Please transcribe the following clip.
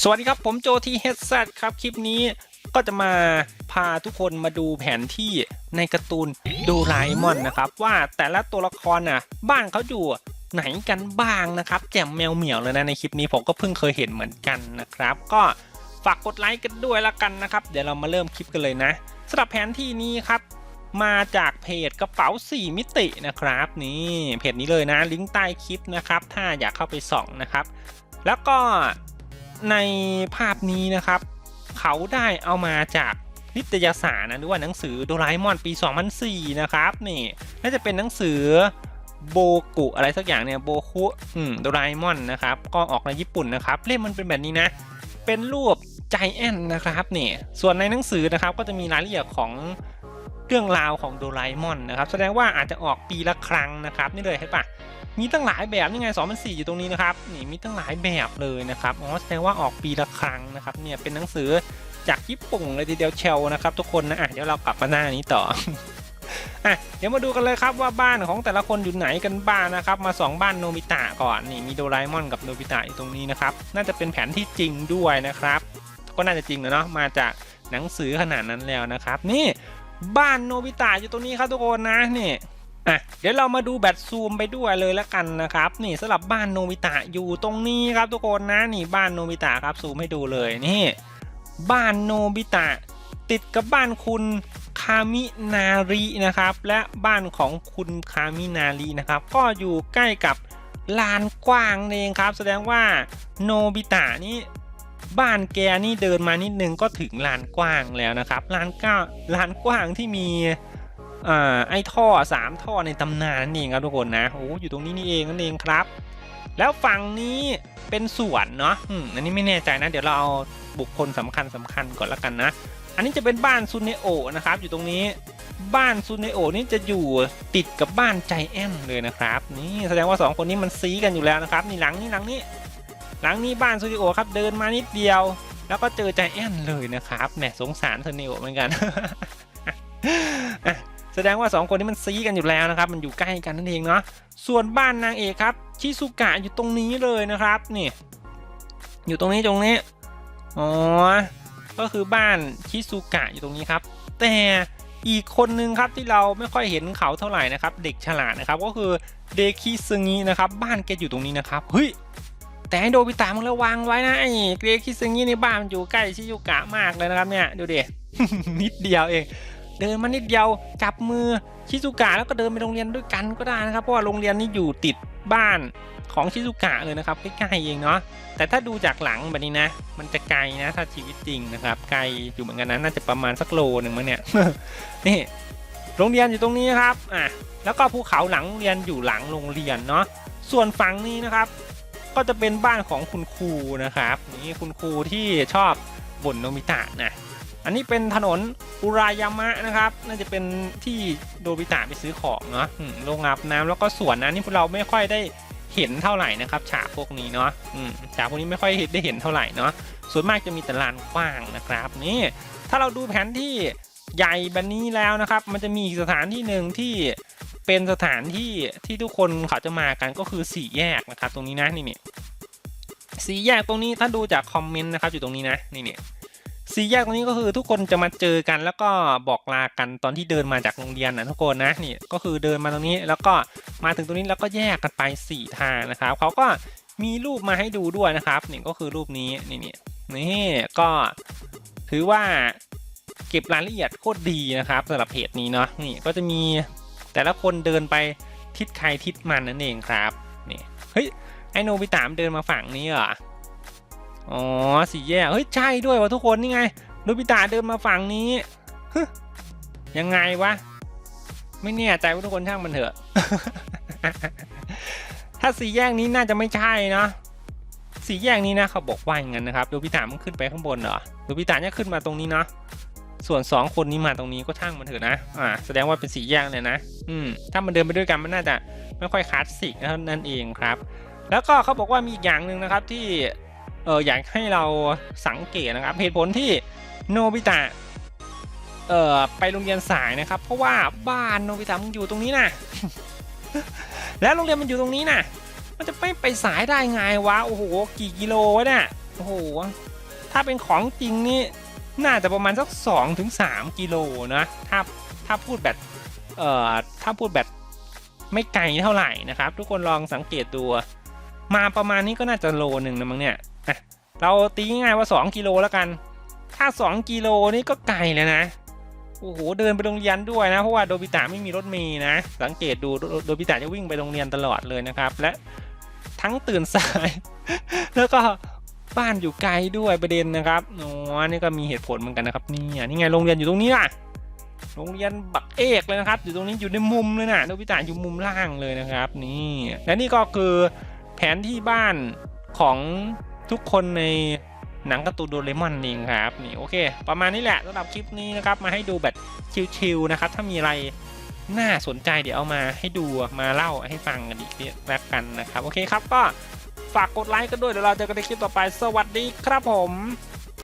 สวัสดีครับ ผมโจทีเฮดซครับ คลิปนี้ก็จะมาพาทุกคนมาดูแผนที่ในการ์ตูนโดราเอมอนนะครับ ว่าแต่ละตัวละครน่ะ บ้านเขาอยู่ไหนกันบ้างนะครับแจ่มแมวเหมียวเลยนะในคลิปนี้ผมก็เพิ่งเคยเห็นเหมือนกันนะครับ ก็ฝากกดไลค์กันด้วยละกันนะครับ เดี๋ยวเรามาเริ่มคลิปกันเลยนะสำหรับแผนที่นี้ครับ มาจากเพจกระเป๋า 4 มิตินะครับ นี่เพจนี้เลยนะ ลิงก์ใต้คลิปนะครับ ถ้าอยากเข้าไปส่องนะครับ แล้วก็ ในภาพนี้นะครับ เขาได้เอามาจากนิตยสารนะหรือว่าหนังสือโดราเอมอนปี 2004 นะครับนี่น่าจะเป็นหนังสือโบกุอะไรสักอย่างเนี่ยโบคุอืมโดราเอมอนนะครับก็ออกในญี่ปุ่นนะครับเล่มมันเป็นแบบนี้นะ เป็นรูปใจแอนนะครับนี่ส่วนในหนังสือนะครับก็จะมีรายละเอียดของเรื่องราวของโดราเอมอนนะครับแสดงว่าอาจจะออกปีละครั้งนะครับนี่เลยเห็นปะ มีตั้งหลายแบบนี่ไง2004อยู่ตรงนี้นะครับนี่มีตั้งหลายแบบเลยนะครับอ๋อแสดงว่าออกปีละครั้งนะครับเนี่ยเป็นหนังสือจากญี่ปุ่นเลยทีเดียวเชลนะครับ ทุกคนนะอะเดี๋ยวเรากลับมาหน้านี้ต่ออะเดี๋ยวมาดูกันเลยครับว่าบ้านของแต่ละคนอยู่ไหนกันบ้างนะครับ มาสองบ้านโนบิตะก่อนนี่มีโดราเอมอนกับโนบิตะอยู่ตรงนี้นะครับ น่าจะเป็นแผนที่จริงด้วยนะครับ ก็น่าจะจริงนะเนาะมาจากหนังสือขนาดนั้นแล้วนะครับ นี่บ้านโนบิตะอยู่ตรงนี้ครับทุกคนนะนี่ อะเดี๋ยวเรามาดูแบตซูมไปด้วยเลยแล้วกันนะครับ นี่สำหรับบ้านโนบิตะอยู่ตรงนี้ครับทุกคนนะนี่บ้านโนบิตะครับซูมให้ดูเลยนี่ บ้านโนบิตะ ติดกับบ้านคุณคามินารินะครับ และบ้านของคุณคามินารินะครับ ก็อยู่ใกล้กับลานกว้างเองครับ แสดงว่าโนบิตะนี่บ้านแกนี่เดินมานิดนึงก็ถึงลานกว้างแล้วนะครับลานก้าลานกว้างที่มี อ่าไอ้ท่อสามท่อในตำนานนั่นเองครับทุกคนนะโอ้อยู่ตรงนี้นี่เองนั่นเองครับ แล้วฝั่งนี้เป็นสวนเนาะอืมอันนี้ไม่แน่ใจนะ เดี๋ยวเราเอาบุคคลสำคัญสำคัญก่อนละกันนะ อันนี้จะเป็นบ้านซุนเนโอนะครับ อยู่ตรงนี้บ้านซุนเนโอนี่จะอยู่ติดกับบ้านใจแอนเลยนะครับ นี่แสดงว่าสองคนนี้มันซีกันอยู่แล้วนะครับนี่หลังนี้หลังนี้ หลังนี้บ้านซุนเนโอครับเดินมานิดเดียว แล้วก็เจอใจแอนเลยนะครับแหมสงสารซุนเนโอเหมือนกัน แสดงว่าสองคนนี้มันซีกันอยู่แล้วนะครับ มันอยู่ใกล้กันนั่นเองเนาะส่วนบ้านนางเอกครับชิซุกะอยู่ตรงนี้เลยนะครับนี่ อยู่ตรงนี้ตรงนี้อ๋อก็คือบ้านชิซุกะอยู่ตรงนี้ครับ แต่อีกคนนึงครับที่เราไม่ค่อยเห็นเขาเท่าไหร่นะครับ เด็กฉลาดนะครับ ก็คือเดคิซึงินะครับ บ้านแกอยู่ตรงนี้นะครับเฮ้ยแต่ให้โดบิตะมึงระวังไว้นะไอ้เดคิซึงิในบ้านมันอยู่ใกล้ชิซุกะมากเลยนะครับเนี่ยดูดินิดเดียวเอง เดินมานิดเดียวจับมือชิซุกะแล้วก็เดินไปโรงเรียนด้วยกันก็ได้นะครับ เพราะว่าโรงเรียนนี้อยู่ติดบ้านของชิซุกะเลยนะครับใกล้ๆเองเนาะแต่ถ้าดูจากหลังแบบนี้นะ มันจะไกลนะถ้าชีวิตจริงนะครับไกลอยู่เหมือนกันนะน่าจะประมาณสักโลหนึ่งมั้งเนี่ยนี่โรงเรียนอยู่ตรงนี้นะครับอะแล้วก็ภูเขาหลังโรงเรียนอยู่หลังโรงเรียนเนาะส่วนฝั่งนี้นะครับ ก็จะเป็นบ้านของคุณครูนะครับนี่คุณครูที่ชอบบ่นโนมิตะนะ อันนี้เป็นถนนอุรายามะนะครับ น่าจะเป็นที่โดบิตะไปซื้อของเนาะโรงอาบน้ำแล้วก็สวนนะนี่พวกเราไม่ค่อยได้เห็นเท่าไหร่นะครับฉากพวกนี้เนาะฉากพวกนี้ไม่ค่อยได้เห็นเท่าไหร่เนาะส่วนมากจะมีแต่ลานกว้างนะครับนี่ถ้าเราดูแผนที่ใหญ่แบบนี้แล้วนะครับ มันจะมีสถานที่หนึ่งที่เป็นสถานที่ที่ทุกคนเขาจะมากันก็คือสี่แยกนะครับ ตรงนี้นะนี่นี่สี่แยกตรงนี้ถ้าดูจากคอมเมนต์นะครับอยู่ตรงนี้นะนี่นี่ สี่แยกตรงนี้ก็คือทุกคนจะมาเจอกัน แล้วก็บอกลากันตอนที่เดินมาจากโรงเรียนนะทุกคนนะนี่ก็คือเดินมาตรงนี้แล้วก็มาถึงตรงนี้แล้วก็แยกกันไป 4 ทางนะครับเขาก็มีรูปมาให้ดูด้วยนะครับนี่ก็คือรูปนี้นี่นี่นี่ก็ถือว่าเก็บรายละเอียดโคตรดีนะครับสำหรับเพจนี้เนาะนี่ก็จะมีแต่ละคนเดินไปทิศใครทิศมันนั่นเองครับนี่เฮ้ยไอโนบิตามเดินมาฝั่งนี้เหรอ อ๋อสี่แยกเฮ้ยใช่ด้วยวะทุกคนนี่ไงโนบิตะเดินมาฝั่งนี้ยังไงวะ ไม่แน่ใจว่าทุกคนช่างมันเถอะ ถ้าสีแยกนี้น่าจะไม่ใช่เนาะสีแยกนี้นะเขาบอกว่าอย่างนั้นนะครับดูพิตามันขึ้นไปข้างบนเหรอดูพิตาเนี่ยขึ้นมาตรงนี้เนาะส่วนสองคนนี้มาตรงนี้ก็ช่างมันเถอะนะ อ่า แสดงว่าเป็นสีแยกเลยนะ อืม ถ้ามันเดินไปด้วยกันมันน่าจะไม่ค่อยคลาสสิกนั้นเองครับ แล้วก็เขาบอกว่ามีอีกอย่างหนึ่งนะครับที่ เอออยากให้เราสังเกตนะครับ เหตุผลที่โนบิตะเอ่อไปโรงเรียนสายนะครับ เพราะว่าบ้านโนบิตะมันอยู่ตรงนี้นะแล้วโรงเรียนมันอยู่ตรงนี้นะมันจะไม่ไปสายได้ไงวะโอ้โหกี่กิโลวะเนี่ยโอ้โหถ้าเป็นของจริงนี่น่าจะประมาณสัก2ถึง3กิโลนะถ้าถ้าพูดแบบเอ่อถ้าพูดแบบไม่ไกลเท่าไหร่นะครับ ทุกคนลองสังเกตดูมาประมาณนี้ก็น่าจะโลหนึ่งนะมั้งเนี่ย เราตีง่ายว่า 2 กิโลแล้วกัน ถ้า 2 กิโลนี่ก็ไกลแล้วนะ โอ้โห เดินไปโรงเรียนด้วยนะ เพราะว่าโดบิตะไม่มีรถเมล์นะ สังเกตดูโดบิตะจะวิ่งไปโรงเรียนตลอดเลยนะครับ และทั้งตื่นสาย แล้วก็บ้านอยู่ไกลด้วยประเด็นนะครับอ๋อนี่ก็มีเหตุผลเหมือนกันนะครับนี่นี่ไงโรงเรียนอยู่ตรงนี้อะโรงเรียนบักเอกเลยนะครับ อยู่ตรงนี้อยู่ในมุมเลยนะโดบิตะอยู่มุมล่างเลยนะครับ นี่ และนี่ก็คือแผนที่บ้านของ ทุกคนในหนังการ์ตูนโดเรมอนเองครับนี่โอเค ประมาณนี้แหละสำหรับคลิปนี้นะครับมาให้ดูแบบชิลๆนะครับถ้ามีอะไรน่าสนใจเดี๋ยวเอามาให้ดูมาเล่าให้ฟังกันอีกทีแล้วกันนะครับ โอเคครับก็ฝากกดไลค์กันด้วยเดี๋ยวเราเจอกันในคลิปต่อไป สวัสดีครับผม